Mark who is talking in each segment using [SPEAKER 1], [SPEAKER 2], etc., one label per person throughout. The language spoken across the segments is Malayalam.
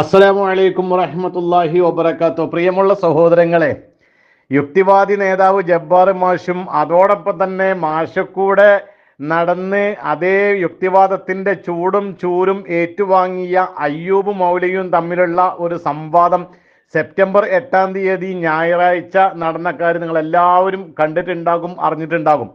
[SPEAKER 1] അസ്സലാമു അലൈക്കും വറഹമത്തല്ലാഹി വബറകാത്തു പ്രിയമുള്ള സഹോദരങ്ങളെ യുക്തിവാദി നേതാവ് ജബ്ബാർ മാഷും അതോടൊപ്പം തന്നെ മാഷക്കൂടെ നടന്ന് അതേ യുക്തിവാദത്തിന്റെ ചൂടും ചൂരും ഏറ്റുവാങ്ങിയ അയ്യൂബ് മൗലിയും തമ്മിലുള്ള ഒരു സംവാദം സെപ്റ്റംബർ എട്ടാം തീയതി ഞായറാഴ്ച നടന്ന കാര്യം നിങ്ങൾ എല്ലാവരും കണ്ടിട്ടുണ്ടാകും അറിഞ്ഞിട്ടുണ്ടാകും.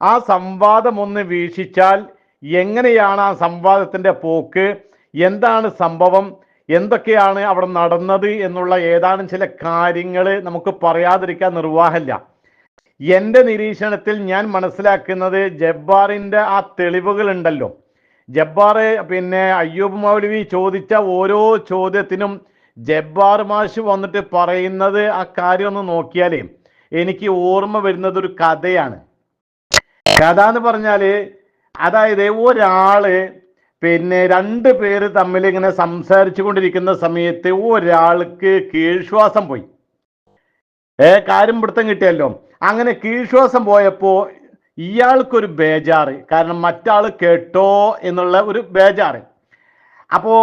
[SPEAKER 1] ആ സംവാദം ഒന്ന് വീക്ഷിച്ചാൽ എങ്ങനെയാണ് ആ സംവാദത്തിന്റെ പോക്ക്? എന്താണ് സംഭവം? എന്തൊക്കെയാണ് അവിടെ നടന്നത് എന്നുള്ള ഏതാനും ചില കാര്യങ്ങൾ നമുക്ക് പറയാതിരിക്കാൻ നിർവാഹമില്ല. എന്റെ നിരീക്ഷണത്തിൽ ഞാൻ മനസ്സിലാക്കുന്നത് ജബ്ബാറിന്റെ ആ തെളിവുകൾ ഉണ്ടല്ലോ ജബ്ബാർ പിന്നെ അയ്യൂബ് മൗലവി ചോദിച്ച ഓരോ ചോദ്യത്തിനും ജബ്ബാർ മാഷ് വന്നിട്ട് പറയുന്നത് ആ കാര്യം ഒന്ന് നോക്കിയാലേ എനിക്ക് ഓർമ്മ വരുന്നത് ഒരു കഥയാണ്. കഥ എന്ന് പറഞ്ഞാൽ അതായത് ഒരാൾ പിന്നെ രണ്ട് പേര് തമ്മിൽ ഇങ്ങനെ സംസാരിച്ചു കൊണ്ടിരിക്കുന്ന സമയത്ത് ഒരാൾക്ക് കീഴ്ശ്വാസം പോയി. ഏ കാര്യം പിടുത്തം കിട്ടിയല്ലോ. അങ്ങനെ കീഴ്ശ്വാസം പോയപ്പോ ഇയാൾക്കൊരു ബേജാറ്. കാരണം മറ്റാൾ കേട്ടോ എന്നുള്ള ഒരു ബേജാറ്. അപ്പോ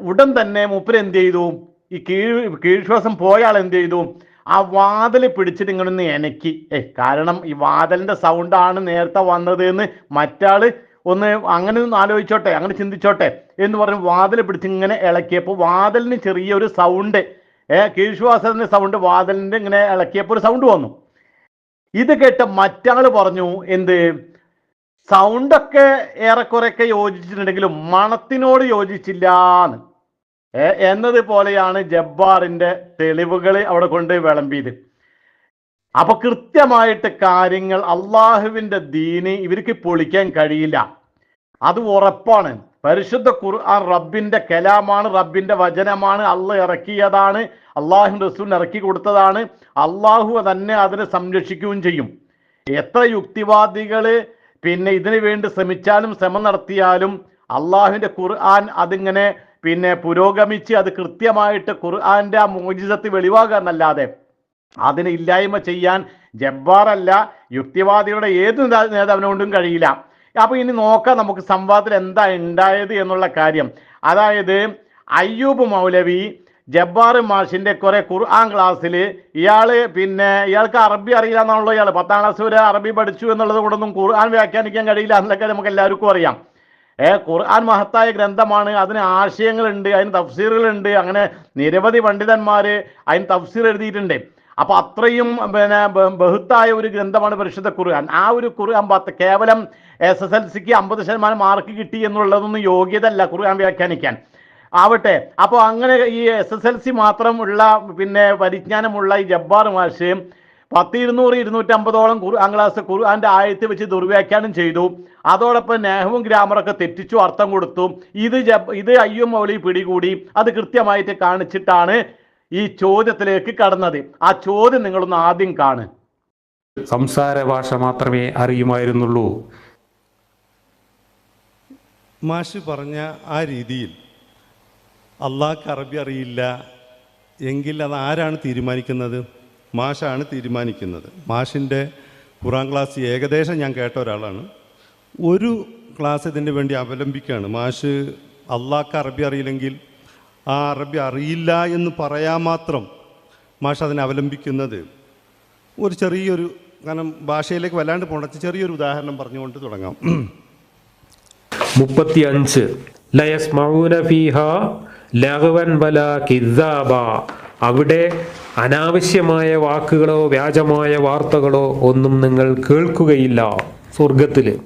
[SPEAKER 1] ഉടൻ തന്നെ മൂപ്പര് എന്ത് ചെയ്തു? ഈ കീഴ് കീഴ്ശ്വാസം പോയ ആൾ എന്ത് ചെയ്തു? ആ വാതിൽ പിടിച്ചിട്ട് ഇങ്ങനൊന്ന് എനക്കി. ഏ കാരണം ഈ വാതിലിന്റെ സൗണ്ടാണ് നേരത്തെ വന്നത് എന്ന് മറ്റാൾ ഒന്ന് അങ്ങനെ ഒന്ന് ആലോചിച്ചോട്ടെ അങ്ങനെ ചിന്തിച്ചോട്ടെ എന്ന് പറഞ്ഞ് വാതിൽ പിടിച്ച് ഇങ്ങനെ ഇളക്കിയപ്പോൾ വാതിലിന് ചെറിയൊരു സൗണ്ട് ഏ കീഴ്ശ്വാസത്തിന്റെ സൗണ്ട് വാതിലിന്റെ ഇങ്ങനെ ഇളക്കിയപ്പോൾ ഒരു സൗണ്ട് വന്നു. ഇത് കേട്ട് മറ്റാൾ പറഞ്ഞു എന്ത്? സൗണ്ടൊക്കെ ഏറെക്കുറെയൊക്കെ യോജിച്ചിട്ടുണ്ടെങ്കിലും മണത്തിനോട് യോജിച്ചില്ല എന്ന് എന്നതുപോലെയാണ് ജബ്ബാറിന്റെ തെളിവുകൾ അവിടെ കൊണ്ട് വിളമ്പിയത്. അപ്പൊ കൃത്യമായിട്ട് കാര്യങ്ങൾ അള്ളാഹുവിന്റെ ദീന് ഇവർക്ക് പൊളിക്കാൻ കഴിയില്ല. അത് ഉറപ്പാണ്. പരിശുദ്ധ ഖുർആൻ റബ്ബിന്റെ കലാമാണ് റബ്ബിന്റെ വചനമാണ്. അള്ള ഇറക്കിയതാണ്. അള്ളാഹു റസൂൽ ഇറക്കി കൊടുത്തതാണ്. അള്ളാഹു തന്നെ അതിനെ സംരക്ഷിക്കുകയും ചെയ്യും. എത്ര യുക്തിവാദികൾ പിന്നെ ഇതിനു വേണ്ടി ശ്രമിച്ചാലും ശ്രമം നടത്തിയാലും അള്ളാഹുവിന്റെ ഖുർആൻ അതിങ്ങനെ പിന്നെ പുരോഗമിച്ച് അത് കൃത്യമായിട്ട് ഖുർആന്റെ ആ മോചിതത്തിൽ വെളിവാകുക എന്നല്ലാതെ അതിനെ ഇല്ലായ്മ ചെയ്യാൻ ജബ്ബാറല്ല യുക്തിവാദികളുടെ ഏത് നേതാ- നേതാവിനോണ്ടും കഴിയില്ല. അപ്പൊ ഇനി നോക്കാം നമുക്ക് സംവാദത്തിൽ എന്താ ഉണ്ടായത് എന്നുള്ള കാര്യം. അതായത് അയ്യൂബ് മൗലവി ജബ്ബാർ മാഷിന്റെ കുറെ ഖുർആൻ ക്ലാസ്സിൽ ഇയാൾ പിന്നെ ഇയാൾക്ക് അറബി അറിയില്ല എന്നാണല്ലോ ഇയാൾ പത്താം ക്ലാസ് വരെ അറബി പഠിച്ചു എന്നുള്ളത് കൊണ്ടൊന്നും ഖുർആൻ വ്യാഖ്യാനിക്കാൻ കഴിയില്ല എന്നൊക്കെ നമുക്ക് എല്ലാവർക്കും അറിയാം. ഏ ഖുർആൻ മഹത്തായ ഗ്രന്ഥമാണ്. അതിന് ആശയങ്ങളുണ്ട് അതിന് തഫ്സീറുകളുണ്ട്. അങ്ങനെ നിരവധി പണ്ഡിതന്മാർ അതിന് തഫ്സീർ എഴുതിയിട്ടുണ്ട്. അപ്പൊ അത്രയും പിന്നെ ബഹുത്തായ ഒരു ഗ്രന്ഥമാണ് പരിശുദ്ധ ഖുർആൻ. ആ ഒരു ഖുർആൻ പത്ത് കേവലം എസ് എസ് എൽ സിക്ക് അമ്പത് ശതമാനം മാർക്ക് കിട്ടി എന്നുള്ളതൊന്നും യോഗ്യതല്ല ഖുർആൻ വ്യാഖ്യാനിക്കാൻ. ആവട്ടെ. അപ്പോൾ അങ്ങനെ ഈ എസ് എസ് എൽ സി മാത്രമുള്ള പിന്നെ പരിജ്ഞാനമുള്ള ഈ ജബ്ബാർ മാഷ് പത്ത് ഇരുന്നൂറ് ഇരുന്നൂറ്റമ്പതോളം ഖുർആൻ ക്ലാസ് ഖുർആന്റെ ആയത്ത് വെച്ച് ദുർവ്യാഖ്യാനം ചെയ്തു. അതോടൊപ്പം നേഹവും ഗ്രാമറൊക്കെ തെറ്റിച്ചു അർത്ഥം കൊടുത്തു. ഇത് ഇത് അയ്യും മൗലി പിടികൂടി. അത് കൃത്യമായിട്ട് കാണിച്ചിട്ടാണ് ഈ ചോദ്യത്തിലേക്ക് കടന്നത്. ആ ചോദ്യം നിങ്ങളൊന്ന് ആദ്യം കാണ്.
[SPEAKER 2] സംസാര ഭാഷ മാത്രമേ അറിയുമായിരുന്നുള്ളൂ.
[SPEAKER 3] മാഷ് പറഞ്ഞ ആ രീതിയിൽ അള്ളാഹ്ക്ക് അറബി അറിയില്ല എങ്കിൽ അത് ആരാണ് തീരുമാനിക്കുന്നത്? മാഷാണ് തീരുമാനിക്കുന്നത്. മാഷിന്റെ ഖുറാൻ ക്ലാസ് ഏകദേശം ഞാൻ കേട്ട ഒരാളാണ്. ഒരു ക്ലാസ് ഇതിന് വേണ്ടി അവലംബിക്കുകയാണ്. മാഷ് അള്ളാഹ്ക്ക് അറബി അറിയില്ലെങ്കിൽ ആ അറബി അറിയില്ല എന്ന് പറയാൻ മാത്രം മാഷ അതിനെ അവലംബിക്കുന്നത്. ഒരു ചെറിയൊരു കാരണം ഭാഷയിലേക്ക് വല്ലാണ്ട് പോണച്ച് ചെറിയൊരു ഉദാഹരണം പറഞ്ഞുകൊണ്ട് തുടങ്ങാം.
[SPEAKER 2] മുപ്പത്തി അഞ്ച് ലയസ്മഊന ഫീഹ ലഹവൻ വല കിദ്ദാബ. അവിടെ അനാവശ്യമായ വാക്കുകളോ വ്യാജമായ വാർത്തകളോ ഒന്നും നിങ്ങൾ കേൾക്കുകയില്ല സ്വർഗത്തിൽ.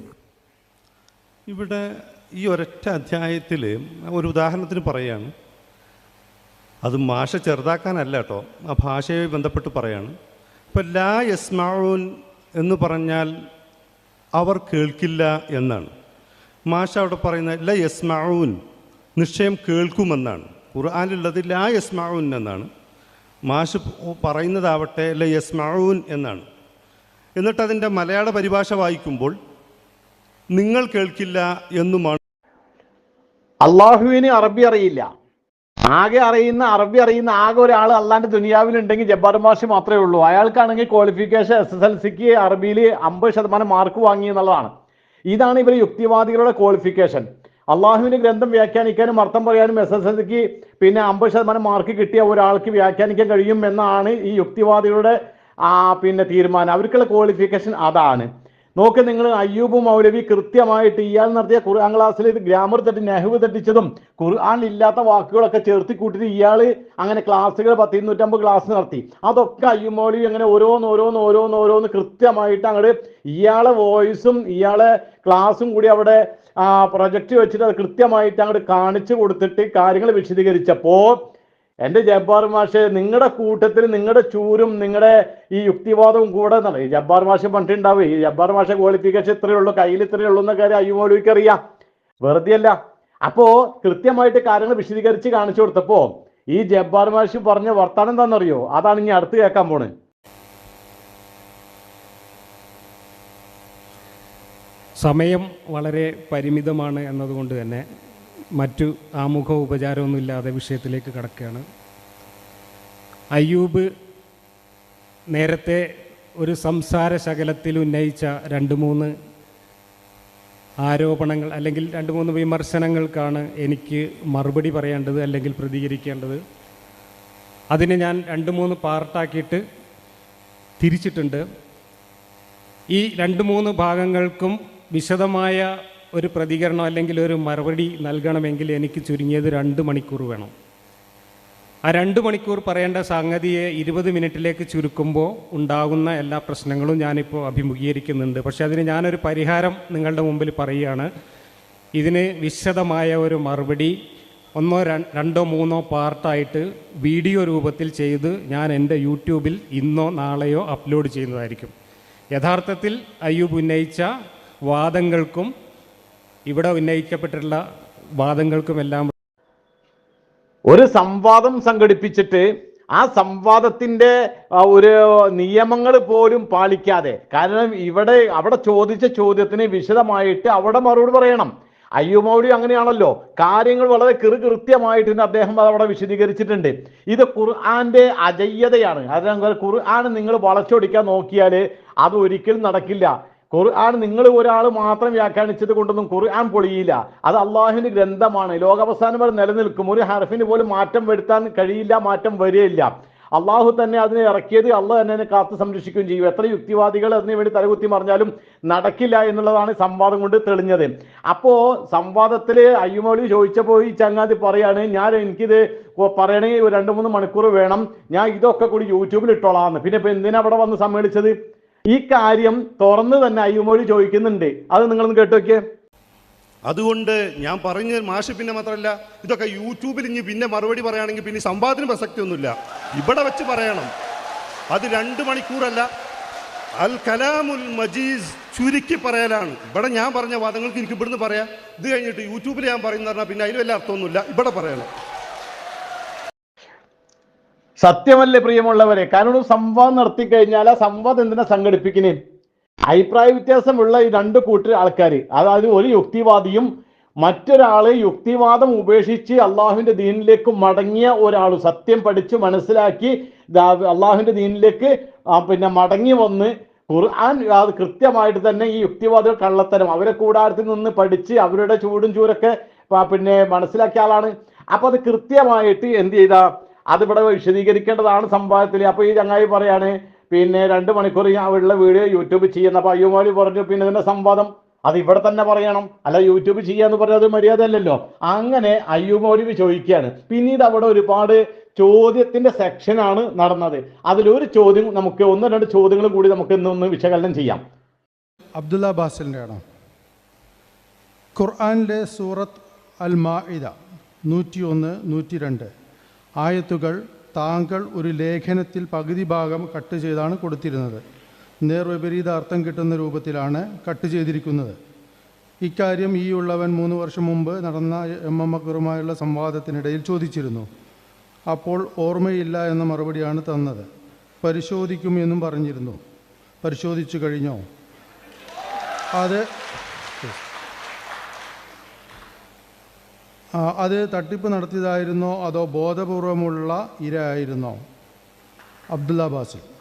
[SPEAKER 3] ഇവിടെ ഈ ഒരൊറ്റ അധ്യായത്തിൽ ഒരു ഉദാഹരണത്തിന് പറയാണ്. അത് മാഷ ചെറുതാക്കാനല്ല കേട്ടോ. ആ ഭാഷയെ ബന്ധപ്പെട്ട് പറയാണ്. ഇപ്പം ലാ യസ്മാവുൻ എന്ന് പറഞ്ഞാൽ അവർ കേൾക്കില്ല എന്നാണ്. മാഷ അവിടെ പറയുന്നത് ല യസ്മാവുൻ നിശ്ചയം കേൾക്കുമെന്നാണ്. ഖുർആാനുള്ളത് ലാ യസ്മാവുൻ എന്നാണ്. മാഷ് പറയുന്നതാവട്ടെ ല യസ്മാവുൻ എന്നാണ്. എന്നിട്ട് അതിന്റെ മലയാള പരിഭാഷ വായിക്കുമ്പോൾ നിങ്ങൾ കേൾക്കില്ല എന്നുമാണ്
[SPEAKER 1] അള്ളാഹുവിന് അറബി അറിയില്ല. ആകെ അറിയുന്ന അറബി അറിയുന്ന ആകെ ഒരാൾ അല്ലാണ്ട് ദുനിയാവിലുണ്ടെങ്കിൽ ജബ്ബാർ മാഷ് മാത്രമേ ഉള്ളൂ. അയാൾക്കാണെങ്കിൽ ക്വാളിഫിക്കേഷൻ എസ് എസ് എൽ സിക്ക് അറബിയിൽ അമ്പത് ശതമാനം മാർക്ക് വാങ്ങി എന്നുള്ളതാണ്. ഇതാണ് ഇവർ യുക്തിവാദികളുടെ ക്വാളിഫിക്കേഷൻ അള്ളാഹുവിന്റെ ഗ്രന്ഥം വ്യാഖ്യാനിക്കാനും അർത്ഥം പറയാനും എസ് എസ് എൽ സിക്ക് പിന്നെ അമ്പത് ശതമാനം മാർക്ക് കിട്ടിയ ഒരാൾക്ക് വ്യാഖ്യാനിക്കാൻ കഴിയും എന്നാണ് ഈ യുക്തിവാദികളുടെ പിന്നെ തീരുമാനം. അവർക്കുള്ള ക്വാളിഫിക്കേഷൻ അതാണ്. നോക്ക് നിങ്ങൾ അയ്യൂബും മൗലവി കൃത്യമായിട്ട് ഇയാൾ നടത്തിയ ഖുർആൻ ക്ലാസ്സിൽ ഇത് ഗ്രാമർ തെറ്റി നെഹ്വ് തെറ്റിച്ചതും ഖുർആൻ ഇല്ലാത്ത വാക്കുകളൊക്കെ ചേർത്തി കൂട്ടിയിട്ട് ഇയാൾ അങ്ങനെ ക്ലാസ്സുകൾ പത്ത് ഇരുന്നൂറ്റമ്പത് ക്ലാസ് നടത്തി. അതൊക്കെ അയ്യൂബ് മൗലവി അങ്ങനെ ഓരോന്ന് ഓരോന്ന് ഓരോന്ന് ഓരോന്ന് കൃത്യമായിട്ട് അങ്ങോട്ട് ഇയാളെ വോയിസും ഇയാളെ ക്ലാസ്സും കൂടി അവിടെ പ്രൊജക്റ്റ് വെച്ചിട്ട് അത് കൃത്യമായിട്ട് അങ്ങോട്ട് കാണിച്ചു കൊടുത്തിട്ട് കാര്യങ്ങൾ വിശദീകരിച്ചപ്പോൾ എന്റെ ജബ്ബാർ മാഷ് നിങ്ങളുടെ കൂട്ടത്തിൽ നിങ്ങളുടെ ചൂരും നിങ്ങളുടെ ഈ യുക്തിവാദവും കൂടെ എന്നാണ് ഈ ജബ്ബാർ മാഷ് പണ്ടുണ്ടാവും ഈ ജബ്ബാർ മാഷ ക്വാളിഫിക്കേഷൻ ഇത്രയേ ഉള്ളൂ കയ്യിൽ ഇത്രയേ ഉള്ളൂ എന്ന കാര്യം അയ്യുമോലിക്ക് അറിയാം. വെറുതെ അല്ല അപ്പോ കൃത്യമായിട്ട് കാര്യങ്ങൾ വിശദീകരിച്ച് കാണിച്ചു കൊടുത്തപ്പോ ഈ ജബ്ബാർ മാഷ് പറഞ്ഞ വർത്താനം എന്താണെന്നറിയോ? അതാണ് ഇനി അടുത്ത് കേൾക്കാൻ പോണേ.
[SPEAKER 4] സമയം വളരെ പരിമിതമാണ് എന്നതുകൊണ്ട് തന്നെ മറ്റു ആമുഖ ഉപചാരമൊന്നുമില്ലാതെ വിഷയത്തിലേക്ക് കടക്കുകയാണ്. അയ്യൂബ് നേരത്തെ ഒരു സംസാര ശകലത്തിൽ ഉന്നയിച്ച രണ്ട് മൂന്ന് ആരോപണങ്ങൾ അല്ലെങ്കിൽ രണ്ട് മൂന്ന് വിമർശനങ്ങൾക്കാണ് എനിക്ക് മറുപടി പറയേണ്ടത് അല്ലെങ്കിൽ പ്രതികരിക്കേണ്ടത്. അതിന് ഞാൻ രണ്ട് മൂന്ന് പാർട്ടാക്കിയിട്ട് തിരിച്ചിട്ടുണ്ട്. ഈ രണ്ട് മൂന്ന് ഭാഗങ്ങൾക്കും വിശദമായ ഒരു പ്രതികരണം അല്ലെങ്കിൽ ഒരു മറുപടി നൽകണമെങ്കിൽ എനിക്ക് ചുരുങ്ങിയത് രണ്ട് മണിക്കൂർ വേണം. ആ രണ്ട് മണിക്കൂർ പറയേണ്ട സംഗതിയെ ഇരുപത് മിനിറ്റിലേക്ക് ചുരുക്കുമ്പോൾ ഉണ്ടാകുന്ന എല്ലാ പ്രശ്നങ്ങളും ഞാനിപ്പോൾ അഭിമുഖീകരിക്കുന്നുണ്ട്. പക്ഷേ അതിന് ഞാനൊരു പരിഹാരം നിങ്ങളുടെ മുമ്പിൽ പറയുകയാണ്. ഇതിന് വിശദമായ ഒരു മറുപടി ഒന്നോ രണ്ടോ മൂന്നോ പാർട്ടായിട്ട് വീഡിയോ രൂപത്തിൽ ചെയ്ത് ഞാൻ എന്റെ യൂട്യൂബിൽ ഇന്നോ നാളെയോ അപ്ലോഡ് ചെയ്യുന്നതായിരിക്കും. യഥാർത്ഥത്തിൽ അയ്യൂബ് ഉന്നയിച്ച വാദങ്ങൾക്കും ഇവിടെ ഉന്നയിക്കപ്പെട്ടിട്ടുള്ള വാദങ്ങൾക്കുമെല്ലാം
[SPEAKER 1] ഒരു സംവാദം സംഘടിപ്പിച്ചിട്ട് ആ സംവാദത്തിന്റെ ഒരു നിയമങ്ങൾ പോലും പാലിക്കാതെ കാരണം ഇവിടെ അവിടെ ചോദിച്ച ചോദ്യത്തിന് വിശദമായിട്ട് അവിടെ മറുപടി പറയണം. അയ്യോ അയ്യുമൗലി അങ്ങനെയാണല്ലോ. കാര്യങ്ങൾ വളരെ കൃ കൃത്യമായിട്ട് അദ്ദേഹം അവിടെ വിശദീകരിച്ചിട്ടുണ്ട്. ഇത് ഖുർആന്റെ അജയ്യതയാണ്. അതായത് ഖുർആൻ നിങ്ങൾ വളച്ചൊടിക്കാൻ നോക്കിയാൽ അത് ഒരിക്കലും നടക്കില്ല. ഖുർആൻ നിങ്ങൾ ഒരാൾ മാത്രം വ്യാഖ്യാനിച്ചത് കൊണ്ടൊന്നും ഖുർആൻ പൊളിയില്ല. അത് അള്ളാഹുവിന്റെ ഗ്രന്ഥമാണ്. ലോകാവസാനം വരെ നിലനിൽക്കും. ഒരു ഹർഫിന് പോലും മാറ്റം വരുത്താൻ കഴിയില്ല മാറ്റം വരികയില്ല. അള്ളാഹു തന്നെ അതിനെ ഇറക്കിയത് അള്ളാഹ് തന്നെ കാത്തു സംരക്ഷിക്കുകയും ചെയ്യും. എത്ര യുക്തിവാദികൾ അതിനു വേണ്ടി തലകുത്തി മറിഞ്ഞാലും നടക്കില്ല എന്നുള്ളതാണ് സംവാദം കൊണ്ട് തെളിഞ്ഞത്. അപ്പോ സംവാദത്തിൽ അയ്യുമൗലി ചോദിച്ചപ്പോൾ ഈ ചങ്ങാതി പറയാണ് ഞാൻ എനിക്കിത് പറയണേ പറയണമെങ്കിൽ രണ്ട് മൂന്ന് മണിക്കൂർ വേണം. ഞാൻ ഇതൊക്കെ കൂടി യൂട്യൂബിൽ ഇട്ടോളാന്ന് പിന്നെ ഇപ്പൊ എന്തിനാ അവിടെ വന്ന് സമ്മേളിച്ചത്? ഈ കാര്യം തുറന്ന് തന്നെ അയ്യുമൊഴി ചോദിക്കുന്നുണ്ട്. അത് നിങ്ങളൊന്ന് കേട്ടു നോക്കിയേ.
[SPEAKER 3] അതുകൊണ്ട് ഞാൻ പറഞ്ഞ മാഷ് പിന്നെ മാത്രമല്ല ഇതൊക്കെ യൂട്യൂബിൽ ഇനി പിന്നെ മറുപടി പറയുകയാണെങ്കിൽ പിന്നെ സംവാദത്തിന് പ്രസക്തി ഒന്നുമില്ല ഇവിടെ വെച്ച് പറയണം. അത് രണ്ട് മണിക്കൂറല്ല. അൽ കലാമുൽ മജീസ് ചുരുക്കി പറയലാണ്. ഇവിടെ ഞാൻ പറഞ്ഞ വാദങ്ങൾക്ക് എനിക്ക് ഇവിടുന്ന് പറയാം. ഇത് കഴിഞ്ഞിട്ട് യൂട്യൂബിൽ ഞാൻ പറയുന്ന പറഞ്ഞാൽ പിന്നെ അതിൽ വല്ല അർത്ഥമൊന്നുമില്ല. ഇവിടെ പറയണം.
[SPEAKER 1] സത്യമല്ലേ പ്രിയമുള്ളവരെ? കാരണം സംവാദം നടത്തി കഴിഞ്ഞാൽ ആ സംവാദം എന്തിനാ സംഘടിപ്പിക്കുന്നേ അഭിപ്രായ വ്യത്യാസമുള്ള ഈ രണ്ട് കൂട്ടർ ആൾക്കാർ അതായത് ഒരു യുക്തിവാദിയും മറ്റൊരാൾ യുക്തിവാദം ഉപേക്ഷിച്ച് അള്ളാഹുവിന്റെ ദീനിലേക്ക് മടങ്ങിയ ഒരാൾ സത്യം പഠിച്ച് മനസ്സിലാക്കി അള്ളാഹുവിന്റെ ദീനിലേക്ക് പിന്നെ മടങ്ങി വന്ന് ഖുർആൻ അത് കൃത്യമായിട്ട് തന്നെ ഈ യുക്തിവാദികൾ കള്ളത്തരം. അവരെ കൂടാരത്തിൽ നിന്ന് പഠിച്ച് അവരുടെ ചൂടും ചൂരൊക്കെ പിന്നെ മനസ്സിലാക്കിയ ആളാണ്. അപ്പൊ അത് കൃത്യമായിട്ട് എന്ത് ചെയ്താ? അതിവിടെ വിശദീകരിക്കേണ്ടതാണ് സംവാദത്തിൽ അപ്പോൾ ഈ ചങ്ങായി പറയാണ് പിന്നെ രണ്ട് മണിക്കൂർ ഉള്ള വീഡിയോ യൂട്യൂബ് ചെയ്യുന്ന അപ്പൊ അയ്യോമാലി പറഞ്ഞു പിന്നെ ഇതിന്റെ സംവാദം അത് ഇവിടെ തന്നെ പറയണം. അല്ല യൂട്യൂബ് ചെയ്യാന്ന് പറഞ്ഞാൽ അത് മര്യാദ അല്ലല്ലോ. അങ്ങനെ അയ്യൂമൗലി ചോദിക്കുകയാണ്. പിന്നീട് അവിടെ ഒരുപാട് ചോദ്യത്തിന്റെ സെക്ഷനാണ് നടന്നത്. അതിലൊരു ചോദ്യം നമുക്ക് ഒന്ന് രണ്ട് ചോദ്യങ്ങൾ കൂടി നമുക്ക് ഇന്നൊന്ന് വിശകലനം ചെയ്യാം.
[SPEAKER 5] അബ്ദുള്ള ബാസിലിന്റെ ആണോ. ഖുർആാനിലെ സൂറത്ത് അൽ മാഇദ നൂറ്റി ഒന്ന് നൂറ്റി രണ്ട് ആയത്തുകൾ താങ്കൾ ഒരു ലേഖനത്തിൽ പകുതി ഭാഗം കട്ട് ചെയ്താണ് കൊടുത്തിരുന്നത്. നേർവിപരീത അർത്ഥം കിട്ടുന്ന രൂപത്തിലാണ് കട്ട് ചെയ്തിരിക്കുന്നത്. ഇക്കാര്യം ഈ ഉള്ളവൻ മൂന്ന് വർഷം മുമ്പ് നടന്ന എം എം അക്ബറുമായുള്ള സംവാദത്തിനിടയിൽ ചോദിച്ചിരുന്നു. അപ്പോൾ ഓർമ്മയില്ല എന്ന മറുപടിയാണ് തന്നത്. പരിശോധിക്കും എന്നും പറഞ്ഞിരുന്നു. പരിശോധിച്ചു കഴിഞ്ഞോ? അത് അത് തട്ടിപ്പ് നടത്തിയതായിരുന്നോ അതോ ബോധപൂർവമുള്ള ഇരയായിരുന്നോ? അബ്ദുള്ള ബാസിൽ.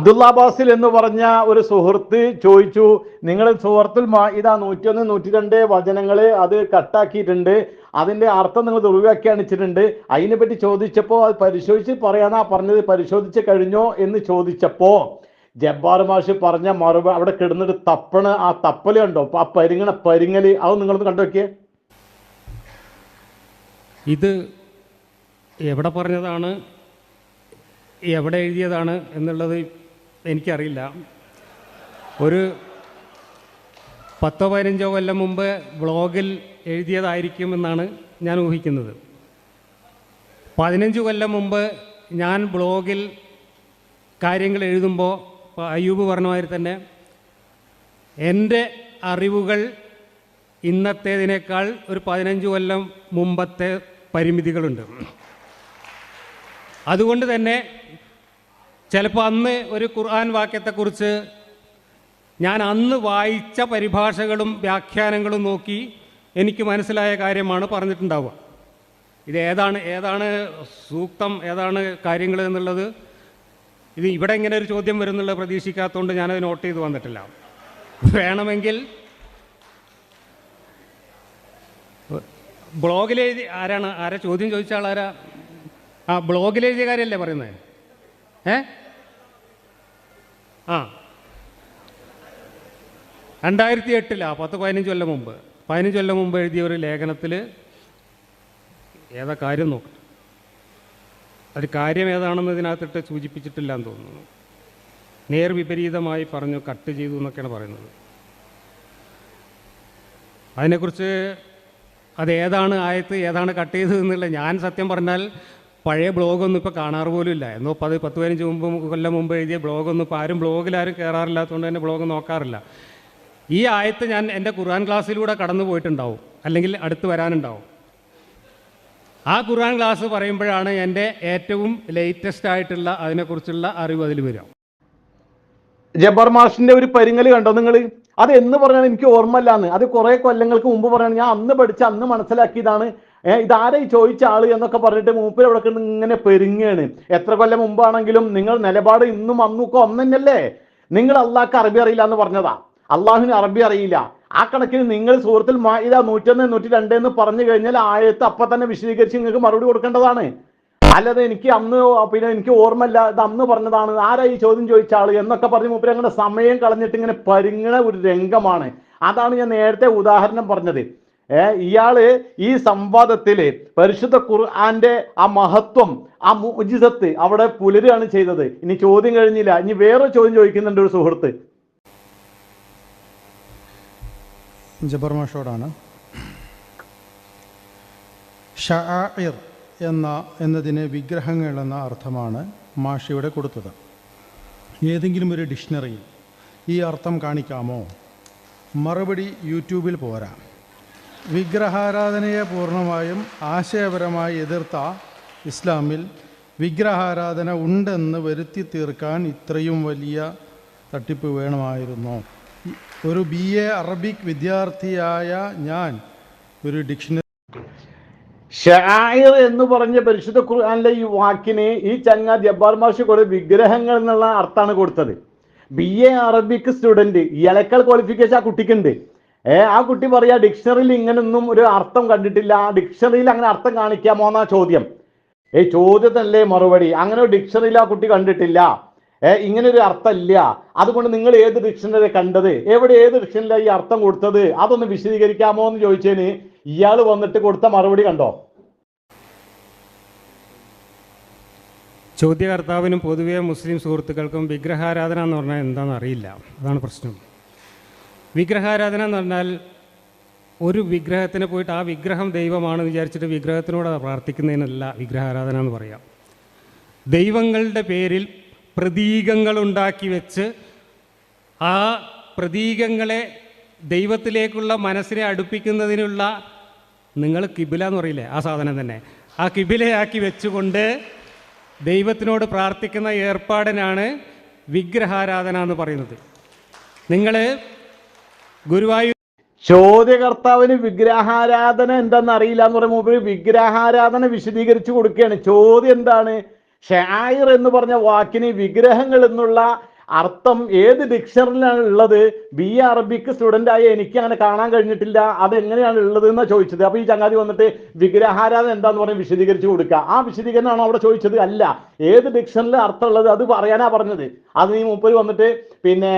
[SPEAKER 1] അബ്ദുള്ള അബ്ബാസിൽ എന്ന് പറഞ്ഞ ഒരു സുഹൃത്ത് ചോദിച്ചു നിങ്ങൾ സുഹൃത്തുൽ ഇതാ നൂറ്റിയൊന്ന് നൂറ്റി രണ്ട് വചനങ്ങൾ അത് കട്ടാക്കിയിട്ടുണ്ട്. അതിന്റെ അർത്ഥം നിങ്ങൾ ദുർവ്യാഖ്യാനിച്ചിട്ടുണ്ട്. അതിനെപ്പറ്റി ചോദിച്ചപ്പോൾ അത് പരിശോധിച്ച് പറയാനാ പറഞ്ഞത്. പരിശോധിച്ച് കഴിഞ്ഞോ എന്ന് ചോദിച്ചപ്പോ ജബ്ബാർ മാഷ് പറഞ്ഞ മറുപടി അവിടെ കിടന്നിട്ട് തപ്പണ് ആ തപ്പൽ കണ്ടോ? ആ പരിങ്ങണ പരിങ്ങൽ അത് നിങ്ങളൊന്ന് കണ്ടു നോക്കിയേ
[SPEAKER 4] ഇത് എവിടെ പറഞ്ഞതാണ്? എവിടെ എഴുതിയതാണ് എന്നുള്ളത് എനിക്കറിയില്ല. ഒരു പത്തോ പതിനഞ്ചോ കൊല്ലം മുമ്പ് ബ്ലോഗിൽ എഴുതിയതായിരിക്കും എന്നാണ് ഞാൻ ഊഹിക്കുന്നത്. പതിനഞ്ച് കൊല്ലം മുമ്പ് ഞാൻ ബ്ലോഗിൽ കാര്യങ്ങൾ എഴുതുമ്പോൾ അയ്യൂബ് പറഞ്ഞ മാതിരി തന്നെ എന്റെ അറിവുകൾ ഇന്നത്തേതിനേക്കാൾ ഒരു പതിനഞ്ച് കൊല്ലം മുമ്പത്തെ പരിമിതികളുണ്ട്. അതുകൊണ്ട് തന്നെ ചിലപ്പോൾ അന്ന് ഒരു ഖുർആൻ വാക്യത്തെക്കുറിച്ച് ഞാൻ അന്ന് വായിച്ച പരിഭാഷകളും വ്യാഖ്യാനങ്ങളും നോക്കി എനിക്ക് മനസ്സിലായ കാര്യമാണ് പറഞ്ഞിട്ടുണ്ടാവുക. ഇത് ഏതാണ് ഏതാണ് സൂക്തം ഏതാണ് കാര്യങ്ങൾ എന്നുള്ളത് ഇത് ഇവിടെ ഇങ്ങനെ ഒരു ചോദ്യം വരുന്നുള്ള പ്രതീക്ഷിക്കാത്തതുകൊണ്ട് ഞാനത് നോട്ട് ചെയ്ത് വന്നിട്ടില്ല. വേണമെങ്കിൽ ബ്ലോഗിൽ എഴുതി ആരാണ് ആരാ ചോദ്യം ചോദിച്ച ആളാരാ? ആ ബ്ലോഗിൽ എഴുതിയ കാര്യമല്ലേ പറയുന്നത് ഏ? ആ. രണ്ടായിരത്തി എട്ടിലാ പത്ത് പതിനഞ്ച് കൊല്ലം മുമ്പ്. പതിനഞ്ച് കൊല്ലം മുമ്പ് എഴുതിയ ഒരു ലേഖനത്തിൽ ഏതാ കാര്യം നോക്കട്ടെ അത് കാര്യം ഏതാണെന്ന് ഇതിനകത്തിട്ട് സൂചിപ്പിച്ചിട്ടില്ല എന്ന് തോന്നുന്നു. നേർ വിപരീതമായി പറഞ്ഞു കട്ട് ചെയ്തു എന്നൊക്കെയാണ് പറയുന്നത്. അതിനെക്കുറിച്ച് അത് ഏതാണ് ആയത്ത് ഏതാണ് കട്ട് ചെയ്തത് ഞാൻ സത്യം പറഞ്ഞാൽ പഴയ ബ്ലോഗൊന്നും ഇപ്പോൾ കാണാറ് പോലും ഇല്ല. എന്നോ പത് പത്ത് പതിനഞ്ച് മുമ്പ് കൊല്ലം മുമ്പ് എഴുതിയ ബ്ലോഗൊന്നും ഇപ്പോൾ ആരും ബ്ലോഗിലാരും കയറാറില്ലാത്തതുകൊണ്ട് തന്നെ ബ്ലോഗ് നോക്കാറില്ല. ഈ ആയത്ത് ഞാൻ എന്റെ ഖുർആൻ ക്ലാസ്സിലൂടെ കടന്നു പോയിട്ടുണ്ടാവും. അല്ലെങ്കിൽ അടുത്ത് വരാനുണ്ടാവും. ആ ഖുർആൻ ക്ലാസ് പറയുമ്പോഴാണ് എന്റെ ഏറ്റവും ലേറ്റസ്റ്റ് ആയിട്ടുള്ള അതിനെക്കുറിച്ചുള്ള അറിവ് അതിൽ വരിക.
[SPEAKER 1] ജബ്ബാർ മാഷിന്റെ ഒരു പരിങ്ങൽ കണ്ടോ നിങ്ങൾ അത് എന്ന് പറഞ്ഞാൽ എനിക്ക് ഓർമ്മയില്ലാന്ന്. അത് കുറെ കൊല്ലങ്ങൾക്ക് മുമ്പ് പറയാണ് ഞാൻ അന്ന് പഠിച്ച അന്ന് മനസ്സിലാക്കിയതാണ് ഏഹ് ഇതാരായി ചോദിച്ച ആൾ എന്നൊക്കെ പറഞ്ഞിട്ട് മൂപ്പര് അവിടെ കിടന്ന് ഇങ്ങനെ പെരുങ്ങാണ്. എത്ര കൊല്ലം മുമ്പാണെങ്കിലും നിങ്ങൾ നിലപാട് ഇന്നും അന്നൊക്കെ ഒന്നല്ലേ നിങ്ങൾ അള്ളാഹ്ക്ക് അറബി അറിയില്ല എന്ന് പറഞ്ഞതാ. അള്ളാഹുവിന് അറബി അറിയില്ല. ആ കണക്കിന് നിങ്ങൾ സുഹൃത്തിൽ ഇതാ നൂറ്റൊന്ന് നൂറ്റി രണ്ട് എന്ന് പറഞ്ഞു കഴിഞ്ഞാൽ ആയത്ത് അപ്പൊ തന്നെ വിശദീകരിച്ച് നിങ്ങൾക്ക് മറുപടി കൊടുക്കേണ്ടതാണ്. അല്ലാതെ എനിക്ക് അന്ന് പിന്നെ എനിക്ക് ഓർമ്മല്ല ഇത് അന്ന് പറഞ്ഞതാണ് ആരാ ഈ ചോദ്യം ചോദിച്ച ആൾ എന്നൊക്കെ പറഞ്ഞ് മൂപ്പര് അങ്ങനെ സമയം കളഞ്ഞിട്ട് ഇങ്ങനെ പരുങ്ങണ ഒരു രംഗമാണ്. അതാണ് ഞാൻ നേരത്തെ ഉദാഹരണം പറഞ്ഞത്. ഇയാൾ ഈ സംവാദത്തിൽ പരിശുദ്ധ ഖുർആന്റെ ആ മഹത്വം ആ മുജിസത്ത് അവിടെ പുലരുകയാണ് ചെയ്തത്. ഇനി ചോദ്യം കഴിഞ്ഞില്ല. ഇനി വേറെ ചോദ്യം ചോദിക്കുന്നുണ്ട് ഒരു സുഹൃത്ത്.
[SPEAKER 5] ജബർ മാഷോടാണ് ഷാഇർ എന്ന എന്നതിന് വിഗ്രഹങ്ങൾ എന്ന അർത്ഥമാണ് മാഷിയുടെ കൊടുത്തത്. ഏതെങ്കിലും ഒരു ഡിക്ഷണറിയിൽ ഈ അർത്ഥം കാണിക്കാമോ? മറുപടി യൂട്യൂബിൽ പോരാ. വിഗ്രഹാരാധനയെ പൂർണമായും ആശയപരമായി എതിർത്ത ഇസ്ലാമിൽ വിഗ്രഹാരാധന ഉണ്ടെന്ന് വരുത്തി തീർക്കാൻ ഇത്രയും വലിയ തട്ടിപ്പ് വേണമായിരുന്നു. ഒരു ബി എ അറബിക് വിദ്യാർത്ഥിയായ ഞാൻ ഒരു ഡിക്ഷണറി
[SPEAKER 1] എന്ന് പറഞ്ഞ പരിശുദ്ധ ഖുർആനിലെ ഈ വാക്കിന് ഈ ചങ്ങ ജബ്ബാർ മാഷ് കുറെ വിഗ്രഹങ്ങൾ എന്നുള്ള അർത്ഥമാണ് കൊടുത്തത്. ബി എ അറബിക് സ്റ്റുഡന്റ് ഇലക്കൽ ക്വാളിഫിക്കേഷൻ ആ കുട്ടിക്കുണ്ട്. ഏ ആ കുട്ടി പറയാ ഡിക്ഷണറിയിൽ ഇങ്ങനൊന്നും ഒരു അർത്ഥം കണ്ടിട്ടില്ല. ആ ഡിക്ഷണറിയിൽ അങ്ങനെ അർത്ഥം കാണിക്കാമോ എന്നാ ചോദ്യം. ഏ ചോദ്യത്തിനല്ലേ മറുപടി? അങ്ങനെ ഒരു ഡിക്ഷണറിയിൽ ആ കുട്ടി കണ്ടിട്ടില്ല. ഏ ഇങ്ങനെ ഒരു അർത്ഥം ഇല്ല അതുകൊണ്ട് നിങ്ങൾ ഏത് ഡിക്ഷണറി കണ്ടത്? എവിടെ ഏത് ഡിക്ഷണറിയിലാണ് ഈ അർത്ഥം കൊടുത്തത്? അതൊന്ന് വിശദീകരിക്കാമോ എന്ന് ചോദിച്ചതിന് ഇയാൾ വന്നിട്ട് കൊടുത്ത മറുപടി കണ്ടോ?
[SPEAKER 4] ചോദ്യകർത്താവിനും പൊതുവെ മുസ്ലിം സുഹൃത്തുക്കൾക്കും വിഗ്രഹാരാധന എന്ന് പറഞ്ഞാൽ എന്താണെന്ന് അറിയില്ല. അതാണ് പ്രശ്നം. വിഗ്രഹാരാധന എന്ന് പറഞ്ഞാൽ ഒരു വിഗ്രഹത്തിന് പോയിട്ട് ആ വിഗ്രഹം ദൈവമാണെന്ന് വിചാരിച്ചിട്ട് വിഗ്രഹത്തിനോട് പ്രാർത്ഥിക്കുന്നതിനല്ല വിഗ്രഹാരാധന എന്ന് പറയാം. ദൈവങ്ങളുടെ പേരിൽ പ്രതീകങ്ങളുണ്ടാക്കി വെച്ച് ആ പ്രതീകങ്ങളെ ദൈവത്തിലേക്കുള്ള മനസ്സിനെ അടുപ്പിക്കുന്നതിനുള്ള നിങ്ങൾ കിബില എന്ന് പറയില്ലേ ആ സാധനം തന്നെ. ആ കിബിലയാക്കി വെച്ചുകൊണ്ട് ദൈവത്തിനോട് പ്രാർത്ഥിക്കുന്ന ഏർപ്പാടിനാണ് വിഗ്രഹാരാധന എന്ന് പറയുന്നത്. നിങ്ങൾ ഗുരുവായൂർ
[SPEAKER 1] ചോദ്യകർത്താവിന് വിഗ്രഹാരാധന എന്താണെന്ന് അറിയില്ല എന്ന് പറയുമ്പോൾ വിഗ്രഹാരാധന വിശദീകരിച്ചു കൊടുക്കുകയാണ്. ചോദ്യം എന്താണ്? ഷായിർ എന്ന് പറഞ്ഞ വാക്കിന് വിഗ്രഹങ്ങൾ എന്നുള്ള അർത്ഥം ഏത് ഡിക്ഷണറിലാണ് ഉള്ളത്? ബി എ അറബിക്ക് സ്റ്റുഡന്റ് ആയ എനിക്ക് അങ്ങനെ കാണാൻ കഴിഞ്ഞിട്ടില്ല. അത് എങ്ങനെയാണ് ഉള്ളത് എന്നാണ് ചോദിച്ചത്. അപ്പോൾ ഈ ചങ്ങാതി വന്നിട്ട് വിഗ്രഹാരാധന എന്താന്ന് പറഞ്ഞ് വിശദീകരിച്ച് കൊടുക്കുക ആ വിശദീകരണമാണോ അവിടെ ചോദിച്ചത്? അല്ല. ഏത് ഡിക്ഷണറിൽ അർത്ഥമുള്ളത് അത് പറയാനാ പറഞ്ഞത്. അത് നീ മുപ്പത് വന്നിട്ട് പിന്നെ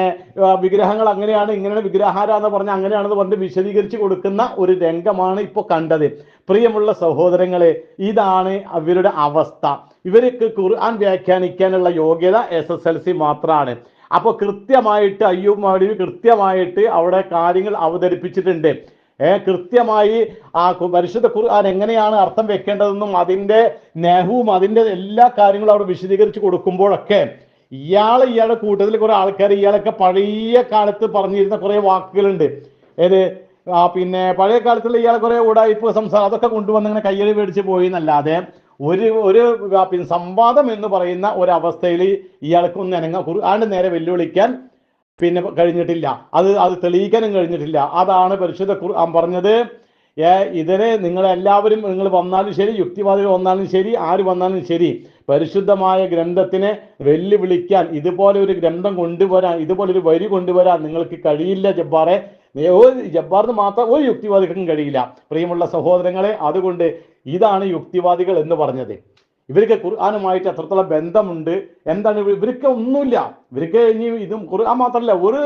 [SPEAKER 1] വിഗ്രഹങ്ങൾ അങ്ങനെയാണ് ഇങ്ങനെയാണ് വിഗ്രഹാരാധന പറഞ്ഞ് അങ്ങനെയാണെന്ന് പറഞ്ഞ് വിശദീകരിച്ച് കൊടുക്കുന്ന ഒരു രംഗമാണ് ഇപ്പോൾ കണ്ടത്. പ്രിയമുള്ള സഹോദരങ്ങളെ ഇതാണ് അവരുടെ അവസ്ഥ. ഇവർക്ക് ഖുർആൻ വ്യാഖ്യാനിക്കാനുള്ള യോഗ്യത എസ് എസ് എൽ സി മാത്രമാണ് അപ്പോൾ കൃത്യമായിട്ട് അയ്യൂബ് മൗലവി കൃത്യമായിട്ട് അവിടെ കാര്യങ്ങൾ അവതരിപ്പിച്ചിട്ടുണ്ട്. ഏർ കൃത്യമായി ആ പരിശുദ്ധ ഖുർആൻ എങ്ങനെയാണ് അർത്ഥം വെക്കേണ്ടതെന്നും അതിന്റെ നെഹവും അതിന്റെ എല്ലാ കാര്യങ്ങളും അവിടെ വിശദീകരിച്ച് കൊടുക്കുമ്പോഴൊക്കെ ഇയാൾ ഇയാളുടെ കൂട്ടത്തിൽ കുറെ ആൾക്കാർ ഇയാളൊക്കെ പഴയ കാലത്ത് പറഞ്ഞിരുന്ന കുറേ വാക്കുകളുണ്ട്. ഏത്? പിന്നെ പഴയ കാലത്തുള്ള ഇയാൾ കുറെ ഉടായ്പ സംസാരം അതൊക്കെ കൊണ്ടുവന്ന് ഇങ്ങനെ കയ്യടി മേടിച്ച് പോയി എന്നല്ലാതെ ഒരു ഒരു ആ, പിന്നെ സംവാദം എന്ന് പറയുന്ന ഒരവസ്ഥയിൽ ഇയാൾക്കൊന്നും ഇനങ്ങ ആണ്ട് നേരെ വെല്ലുവിളിക്കാൻ പിന്നെ കഴിഞ്ഞിട്ടില്ല. അത് അത് തെളിയിക്കാനും കഴിഞ്ഞിട്ടില്ല. അതാണ് പരിശുദ്ധ ഖുർആൻ പറഞ്ഞത്. ഇതിനെ നിങ്ങളെല്ലാവരും നിങ്ങൾ വന്നാലും ശരി യുക്തിവാദികൾ വന്നാലും ശരി ആര് വന്നാലും ശരി പരിശുദ്ധമായ ഗ്രന്ഥത്തിനെ വെല്ലുവിളിക്കാൻ ഇതുപോലെ ഒരു ഗ്രന്ഥം കൊണ്ടുവരാൻ ഇതുപോലെ ഒരു വരി കൊണ്ടുവരാൻ നിങ്ങൾക്ക് കഴിയില്ല ജബ്ബാറെ. ജബ്ബാറിന് മാത്രം ഒരു യുക്തിവാദികൾക്കും കഴിയില്ല. പ്രിയമുള്ള സഹോദരങ്ങളെ അതുകൊണ്ട് ഇതാണ് യുക്തിവാദികൾ എന്ന് പറഞ്ഞത്. ഇവർക്ക് ഖുർആാനുമായിട്ട് എത്രത്തോളം ബന്ധമുണ്ട് എന്താണ് ഇവർ- ഇവർക്ക് ഒന്നുമില്ല. ഇവർക്ക് ഇനി ഇതും ഖുർആൻ മാത്രമല്ല ഒരു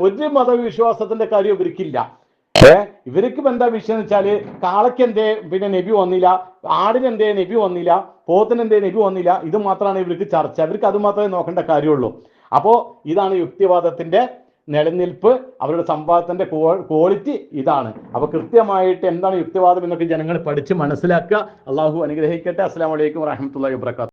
[SPEAKER 1] ഒരു മതവിശ്വാസത്തിന്റെ കാര്യം ഇവർക്കില്ല. ഏ ഇവർക്ക് എന്താ വിഷയം എന്ന് വെച്ചാൽ കാളയ്ക്ക് എന്തേ പിന്നെ നബി വന്നില്ല ആടിന് എന്തേ നബി വന്നില്ല പോത്തിന് എന്തേ നബി വന്നില്ല ഇത് മാത്രമാണ് ഇവർക്ക് ചർച്ച. ഇവർക്ക് അത് മാത്രമേ നോക്കേണ്ട കാര്യമുള്ളൂ. അപ്പോ ഇതാണ് യുക്തിവാദത്തിന്റെ നിലനിൽപ്പ് അവരുടെ സംവാദത്തിന്റെ ക്വാളിറ്റി ഇതാണ്. അപ്പൊ കൃത്യമായിട്ട് എന്താണ് യുക്തിവാദം എന്നൊക്കെ ജനങ്ങൾ പഠിച്ച് മനസ്സിലാക്കുക. അള്ളാഹു അനുഗ്രഹിക്കട്ടെ. അസ്സാം വലൈക്കും വാഹമത്തല്ലാ വാബർക്കാത്തു